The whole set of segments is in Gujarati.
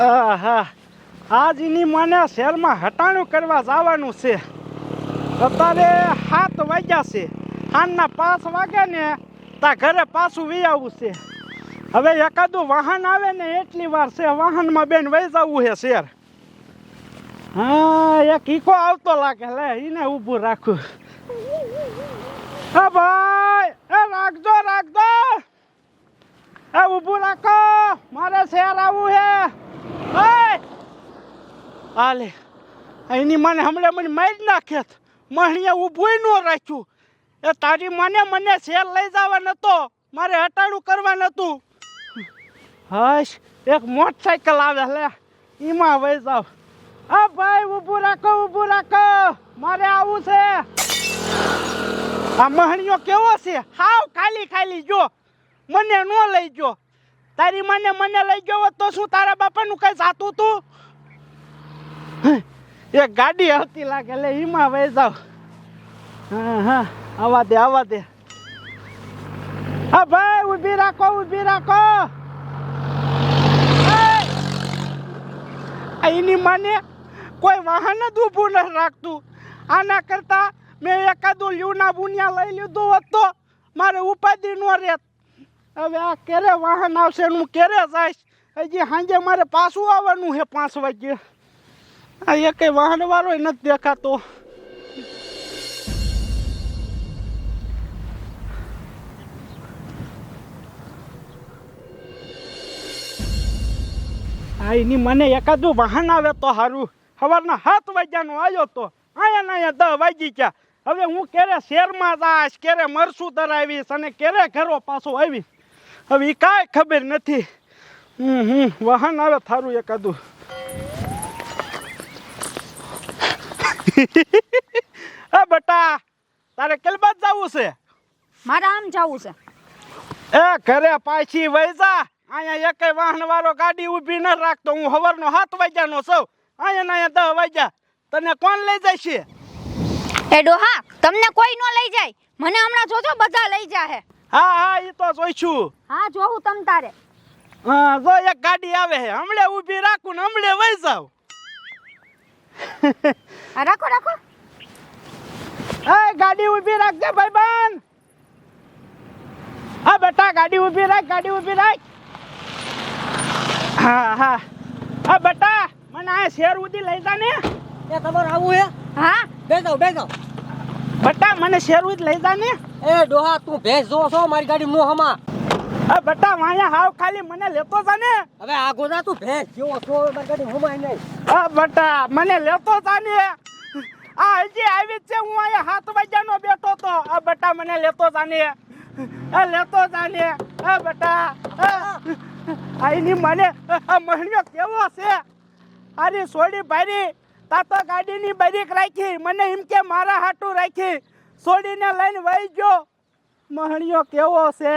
આહા. આજ એની મને શહેરમાં હટાણું કરવા જવાનું છે. અત્યારે સાત વાગ્યા છે. સાંજના પાંચ વાગે ને તા ઘરે પાછું વી આવવું છે. હવે એકાદું વાહન આવે ને એટલી વાર છે, વાહનમાં બેન વહી જવું છે શેર. હા એક ઈકો આવતો લાગે, લે એને ઊભું રાખું. હા ભાઈ, એ રાખજો રાખજો. એ ઊભું રાખો, મારે શેર આવવું છે હાલે એની મને હમણાં મને મારી નાખે મણીએ ઊભું ન રાખ્યું. એ તારી મને મને શેર લઈ જવા નતો. મારે હટાડું કરવા નતું. હશ, એક મોટરસાયકલ આવે લે. એમાં વહી જાવ. આ ભાઈ, ઊભું રાખો ઊભું રાખો. મારે આવું છે. આ મહણીઓ કેવો છે? હાવ ખાલી ખાલી જો. મને ન લઈ ગયો તારી મને મને લઈ ગયો તો શું તારા બાપાનું કઈ જાતું તું? એક ગાડી આવતી લાગે, લે એમાં વહી જાવ. હા હા, આવા દે આવા દે. હા, ભાઈ, ઊભી રાખો ઊભી રાખો. એની માને કોઈ વાહન જ ઊભું ન રાખતું. આના કરતા મેં એકાદું લીવના બુનિયા લઈ લીધું હોત તો મારે ઉપાધિ ન રહેત. હવે આ ક્યારે વાહન આવશે હું ક્યારે જઈશ? હજી સાંજે મારે પાછું આવવાનું છે પાંચ વાગે આ એક વાહન વાળો નથી દેખાતો. આ એની મને એકાદું વાહન આવે તો સારું સવારના સાત વાગ્યાનો આવ્યો તો. અહીંયા ને અહીંયા દસ વાગી ગયા. હવે હું ક્યારે શહેરમાં જાશ ક્યારે મરસું ધરાવીશ અને ક્યારે ઘરો પાછો આવીશ. હવે એ કાંઈ ખબર નથી. હમ હમ વાહન આવે થારું એકાદું. એ બટા તારે કેલબાદ જવું છે? મારે આમ જવું છે. એ ઘરે પાછી વહી અહીંયા એક વાહન વાળો ગાડી ઊભી ન રાખતો હું સવારનો સાત વાગ્યાનો સૌ અહીંયા ને અહીંયા દહ વાગ્યા. તને કોણ લઈ જાય છે એ ડોહા તમને કોઈ ન લઈ જાય. મને હમણાં જોજો બધા લઈ જાહે. હા હા એ તો જોઈશું હા જોઉં તમ તારે. હા જો એક ગાડી આવે છે હમણે ઊભી રાખું ને હમણે વઈ જાવ હા રાખો રાખો. એ ગાડી ઊભી રાખજે ભાઈબંધ. હા બેટા ગાડી ઊભી રાખ ગાડી ઊભી રાખ. હા હા. હા બેટા મને આ શેર ઉધી લઈ જા ને. એ તમારું આવું હે? હા. બેસો બેસો બેટા મને શેર ઉધી લઈ જા ને. એ ડોહા તું ભેંસ જો છો મારી ગાડી મોહમાં? અ બટા વાયા હાવ ખાલી મને લેતો જા ને. હવે આ જા તું ભેંસ જો છો મારી ગાડી મોહમાં નહીં. હા બટ્ટા મને લેતો જા ને. આ હજી આવી છે હું અહીંયા હાથ વાગ્યાનો બેઠો તો. આ બટ્ટા મને લેતો જા ને. આ લેતો જા ને. આ બટા આઈની મને આ મહિનો કેવો છે? અરે સોડી ભારી તા તો ગાડીની બારીક રાખી. મને એમ કે મારા હાટું રાખી. સોડીને લઈને વહી ગયો. મહણિયો કેવો છે?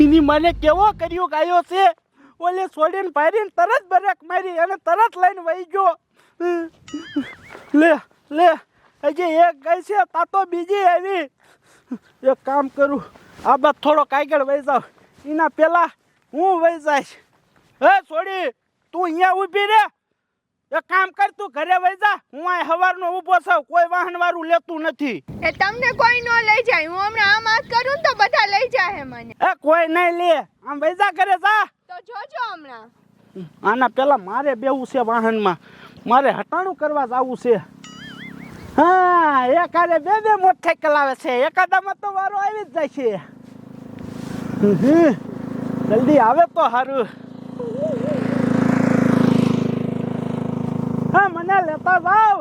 એની મને કેવો કર્યો ગાયો છે? ઓલે છોડીને ભારીને તરત બરેક મારી અને તરત લઈને વહી ગયો. લે લે. હજી એક ગઈ છે તા તો બીજી આવી. એક કામ કરું આ બાદ થોડો કાગળ વહી જાવ એના પેલા હું વહી જઈશ. હે છોડી તું અહીંયા ઊભી રે. એક કામ કર તું ઘરે વહી જા. હું આ સવારનો ઊભો છું કોઈ વાહન વાળું લેતું નથી. એ તમને કોઈ ન લઈ જાય હું હમણાં આમ હાથ કરું તો બધા લઈ જાય મને. એ કોઈ નહીં લે. આમ વહી જા ઘરે જા. તો જોજો હમણાં. આના પેલા મારે બેવું છે વાહનમાં. મારે હટાણું કરવા જવું છે. હા એક આરે બે બે મોટરસાયકલ આવે છે. એકાદામાં તો વારો આવી જ જાય છે. જલ્દી આવે તો સારું હા મને લેતા જાવ.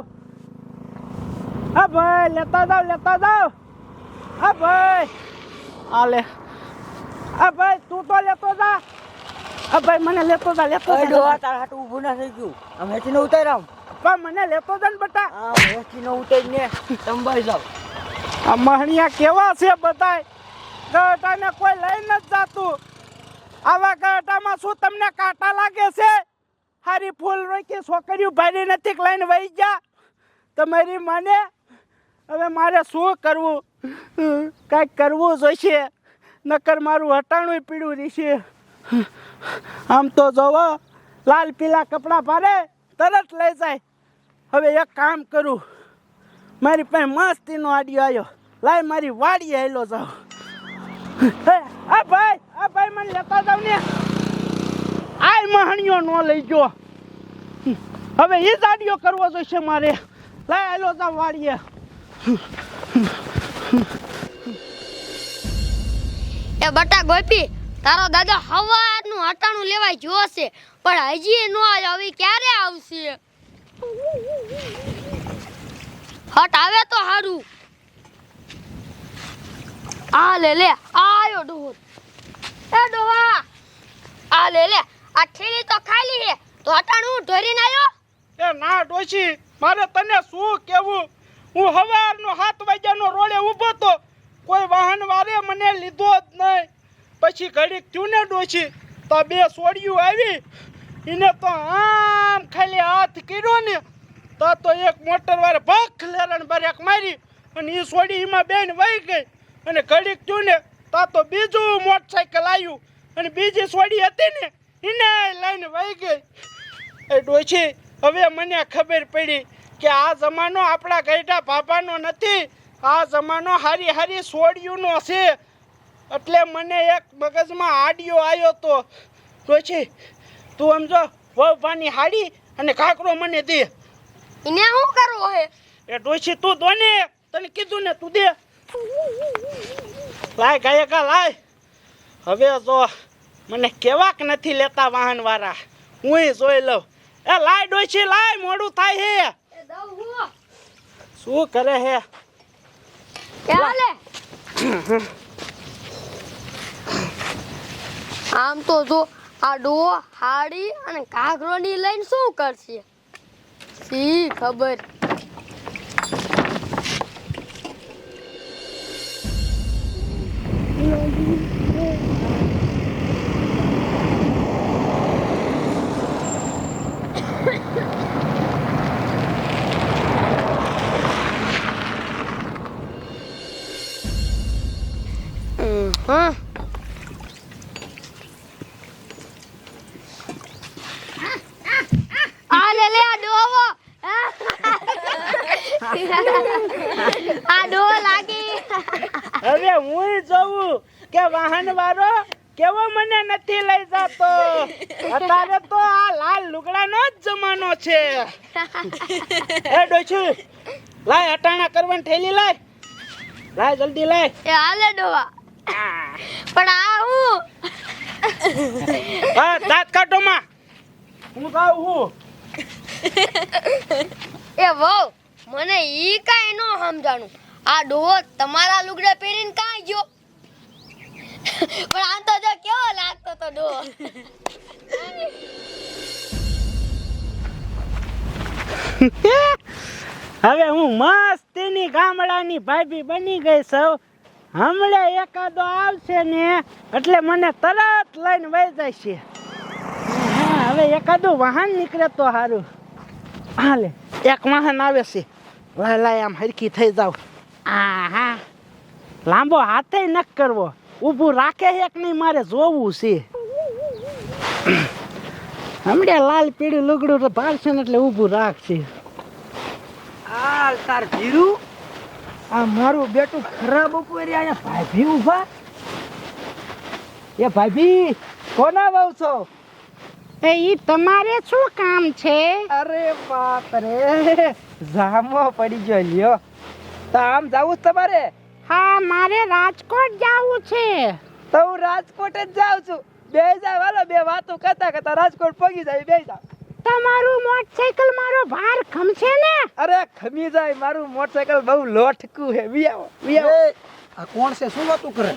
હા ભાઈ લેતા જાવ લેતા જાવ. હા ભાઈ. આ લે. હા ભાઈ તું તો લેતો જા. હા ભાઈ મને લેતો જા લેતો જા તારા હાટું ઊભું ના થઈ ગયું. અમે હેઠીને ઉતાર્યા પણ મને લેતો જ ને બટા નો હેચીને ઉતારીને સંભાળી જાવ આ મહણિયા કેવા છે બધાય? ગટાને કોઈ લઈ નથી જાતું. આવા કાંટામાં શું તમને કાંટા લાગે છે? હારી ફૂલ રોકી છોકરીઓ ભારી નથી લઈને વહી ગયા? તમારી મને? હવે મારે શું કરવું? કાંઈક કરવું જોઈશે. નકર મારું હટાણું પીડું રહેશે. આમ તો જોવો લાલ પીલા કપડાં પાડે તરત લઈ જાય. હવે એક કામ કરું. મારી પાસે મસ્તીનો આડિયો આવ્યો લાય મારી વાડીએ હેલો હે, આ ભાઈ આ ભાઈ મને લેતા જાવ ને. આય મહણીઓ નો લઈ ગયો. હવે એ જ આડિયો કરવો જોઈશે મારે. લાય હેલો જાવ વાડીએ. એ બટા ગોપી તારો દાદા હવાનું હટાણું લેવાય જોશે. પણ હજી નો હવે ક્યારે આવશે? હટ, આવે તો હારું. આ લે લે, આયો ડોહો. એ ડોહા, આ લે લે, આ ઠેલી તો ખાલી હે તો હટાણું ઢોરીને આવ્યો એ ના ડોશી, મારે તને શું કેવું? હું સવારનો સાત વાગ્યાનો રોડે ઊભો તો કોઈ વાહન વારે મને લીધો જ નહીં. પછી ઘડીક થયું ને ડોશી, તો બે સોડિયું આવી એને તો આમ ખાલી હાથ કર્યો ને, તો તો એક મોટર વાળે ભખ લેરણ બરેક મારી, અને એ સોડી એમાં બેન વહી ગઈ. અને ઘડીક થયું ને, તો તો બીજું મોટરસાઇકલ આવ્યું અને બીજી સોડી હતી ને, એને લઈને વહી ગઈ. એ ડોશી, હવે મને ખબર પડી કે આ જમાનો આપણા ગઈઢા ભાભાનો નથી. આ જમાનો હારી હારી સોડિયુંનો છે. એટલે મને એક મગજમાં આડિયો આવ્યો તો, ડોશી તું સમજો વહુભાની હાડી અને કાકરો મને દે. એને શું કરવો હે? એ ડોશી તું દો ને તને કીધું ને તું દે. લાય ગાયકા લાય. હવે જો મને કેવાક નથી લેતા વાહન વાળા હું જોઈ લઉં. એ લાય ડોશી લાય મોડું થાય હે. શું કરે હે? આમ તો જો આ ડો હાડી અને ઘાઘરોની લઈને શું કરશે? સી ખબર? હા આ લે લે આ ડોવો આ ડો લાગી હવે હું જોઉં કે વાહન વાળો કેવો મને નથી લઈ જતો? અત્યારે તો આ લાલ લુગડાનો જ જમાનો છે. એ ડોછી લાય અટાણા કરવાની થેલી લાય. લાય જલ્દી લાય. એ હાલે ડોવા પણ આ હું? હા દાંત કાઢો માં. હું જાઉં હું. એ વહુ મને ઈ કાઈ ન સમજાણું. આ ડોહો તમારા લુગડા પહેરીને કાંઈ ગયો? પણ આ તો જો કેવો લાગતો તો ડો હવે હું મસ્તીની ગામડાની ભાભી બની ગઈ સૌ હમણાં એકાદો આવશે ને એટલે મને તરત લઈને વહી જાય હા, હવે એકાદું વાહન નીકળે તો સારું હાલે એક વાહન આવે છે. લાય આમ હરખી થઈ જાવ. આ હા લાંબો હાથે ન કરવો. ઊભું રાખે છે કે નહીં? મારે જોવું છે. હમણાં લાલ પીળું લુગડું ભાગશે ને એટલે ઊભું રાખશે. આ તાર ધીરું આ મારું બેટું ખરાબ ઉપર અહીંયા. ભાભી ઊભા? એ ભાભી કોના વહુ છો? એ ઈ તમારે શું કામ છે? અરે બાપ રે. જામો પડી ગયો લ્યો. તો આમ જાવું તમારે? હા મારે રાજકોટ જવું છે. તો હું રાજકોટ જ જાઉં છું. બે જાય વાલો બે વાતો કરતા કરતા રાજકોટ પગી જાય બે જાવ. તમારું મોટરસાયકલ મારો ભાર ખમશે ને? અરે ખમી જાય મારું મોટરસાયકલ બહુ લોઠકું હે વિયાવો વિયાવો આ કોણ છે? શું વાતું કરે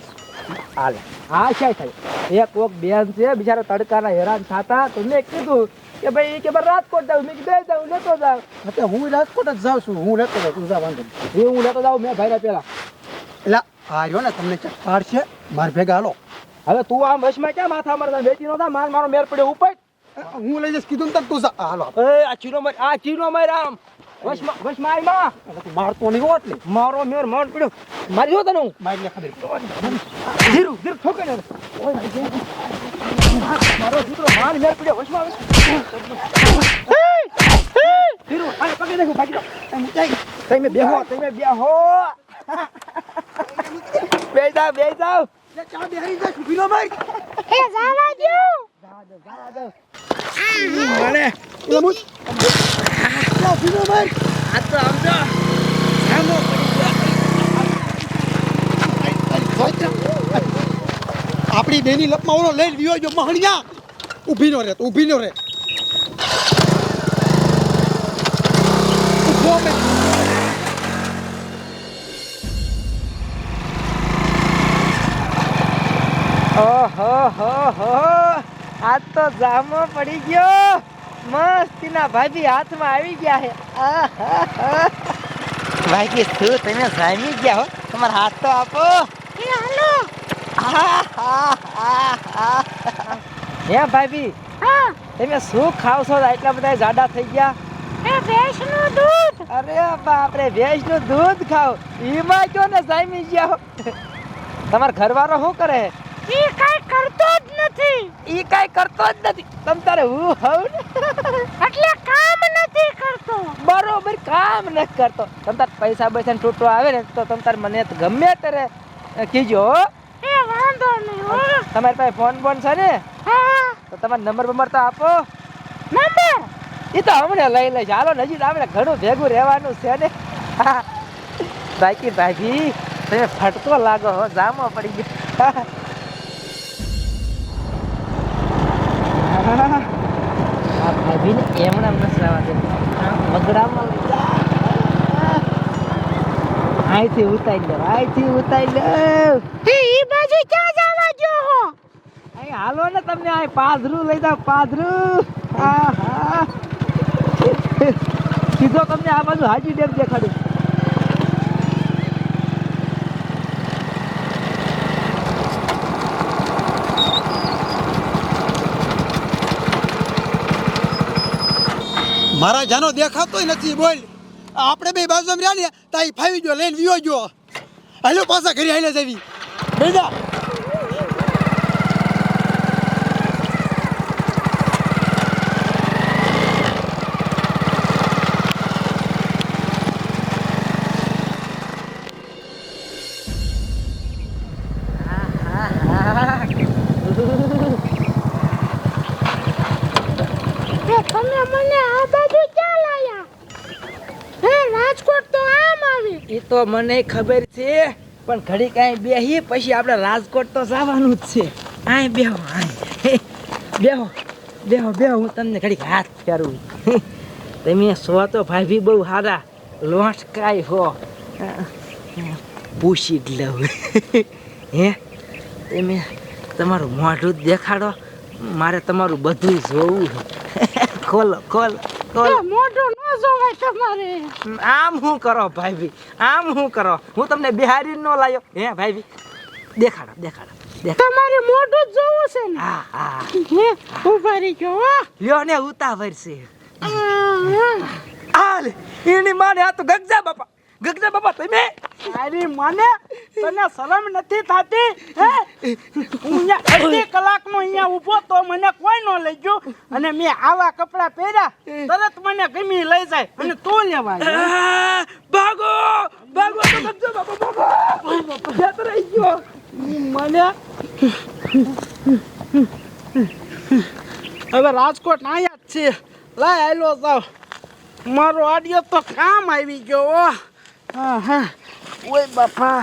હાલે. હા છે થાય એક કોક બેન છે બિચારા તડકાના હેરાન થતા. તો મેં કીધું કે ભાઈ કે મારે રાજકોટ જાવ મેં કીધું બે જાવ લેતો જાવ એટલે હું રાજકોટ જ જાઉં છું. હું લેતો જાઉં તું જા વાંધો એ હું લેતો જાવ મેં ભાઈના પેલા. એટલે આ રહ્યો ને તમને ચક છે માર ભેગા હાલો. હવે તું આમ વશમાં ક્યાં માથા મારતા? વેચી નો થા માર મારો મેર પડ્યો ઉપર. હું લઈ જઈશ કીધું ને તું હાલો. એ આ ચીનો માર આ ચીનો માર આમ વશમાં વશમાં આઈ માં. મારતો નહીં હોત મારો મેર મોન પડ્યો. મારી જો તને હું? મારી ખબર. ધીરુ ધીરુ ઠોકે ને ઓય મારો દીકરો માર મેર પડ્યો વશમાં ધીરુ આને પકડી નાખું ભાગી જાઓ. તમે બેહો તમે બેહો. બે જાવ બે જાવ ચા બેહરી જાય સુભીનો ભાઈ. એ જાવા દો મને એટલે હું ચા ભાઈ. આ તો આમ સામો આપણી બેની લપમાં ઓળો લઈને વિયો જો મહણિયા. ઊભી નો રે તું ઊભી નો રે. ઊભો મેં ઓહો હો હો. આજ તો જામો પડી ગયો. મસ્તીના ભાભી હાથમાં આવી ગયા છે. ભાઈ શું તમે જામી ગયા હો? તમારા હાથ તો આપો. હાલો. હે ભાભી? હા. તમે શું ખાવ છો? એટલા બધા જાડા થઈ ગયા. ભેંસનું દૂધ. અરે બાપરે ભેંસનું દૂધ ખાવ. એમાં કયો ને જામી ગયા હો? તમારા ઘરવાળો શું કરે? એ કાઈ કરતો જ નથી. ઈ કાઈ કરતો જ નથી. તમ તારે હું હોવ એટલે કામ નથી કરતો. બરોબર કામ ન કરતો. તમ તાર પૈસા પૈસા તૂટો આવે ને તો તમ તાર મને ગમે ત્યારે કીજો એ વાંધો નહીં હો. તમારી પાસે ફોન બોન છે ને? હા. તો તમારો નંબર બંબર તો આપો. નંબર? એ તો હમણાં લઈ લઈશ. હાલો નજીક આપણે ઘણું ભેગું રહેવાનું છે ને. બાકી ભાભી તમે ફટકો લાગો જામો પડી ગયો. આ ભાભીને એમણે એમ શ્રાવા દે મગડામાં અહીંથી ઉતારી લે અહીંથી ઉતારી લે એ બાજુ ક્યાં જવા જો હો અહીં હાલો ને તમને આ પાધરું લઈ જાવ પાધરું આહા સીધો તમને આ બાજુ હાજી ડેમ દેખાડું મારા જાનો દેખાતોય નથી, બોલ. આપણે બે બાજુ રહ્યા ને, તાઈ ફાવી ગયો, લઈને વિયો ગયો. હાલો, પાછા ઘરે હાલે જવી. બેજા. રાજકોટ તો આમ આવી. એ તો મને ખબર છે પણ ઘડી કાંઈ બેહી પછી આપણે રાજકોટ તો જવાનું જ છે. આય બેહો આય. બેહો બેહો બેહો હું તમને ઘડીક હાથ ફેરવું. તમે સો તો ભાભી બહુ સારા લોટ કાય હો. પૂછી જ લઉં. હે તમે તમારું મોઢું જ દેખાડો. મારે તમારું બધું જોવું ખોલો ખોલો ખોલો. મોઢું જોવાય તમારે. આમ શું કરો ભાઈ આમ શું કરો? હું તમને બિહારી નો લાયો. હે ભાઈ દેખાડો દેખાડો દેખાડો. તમારે મોઢું જ જોવું છે ને. હા હા. હે ઊભા રહી ગયો હો. લ્યો ને ઉતાવળ છે. આ, એની માને આ તો ગગજા બાપા. ગગજા બાપા તમે? તારી મને તને શરમ નથી થતી? હે? હું અહીંયા અડધી કલાકનો અહીંયા ઊભો તો મને કોઈ ન લઈ ગયો. અને મેં આવા કપડાં પહેર્યા તરત મને ગમી લઈ જાય અને તું લેવા. ભાગો ભાગો તો સમજો બાપા ભાગો. જત રહી ગયો મને હવે રાજકોટ આયા જ છે. લાય આયલો સાવ મારો આડિયો તો કામ આવી ગયો હા હા ઓય બાપા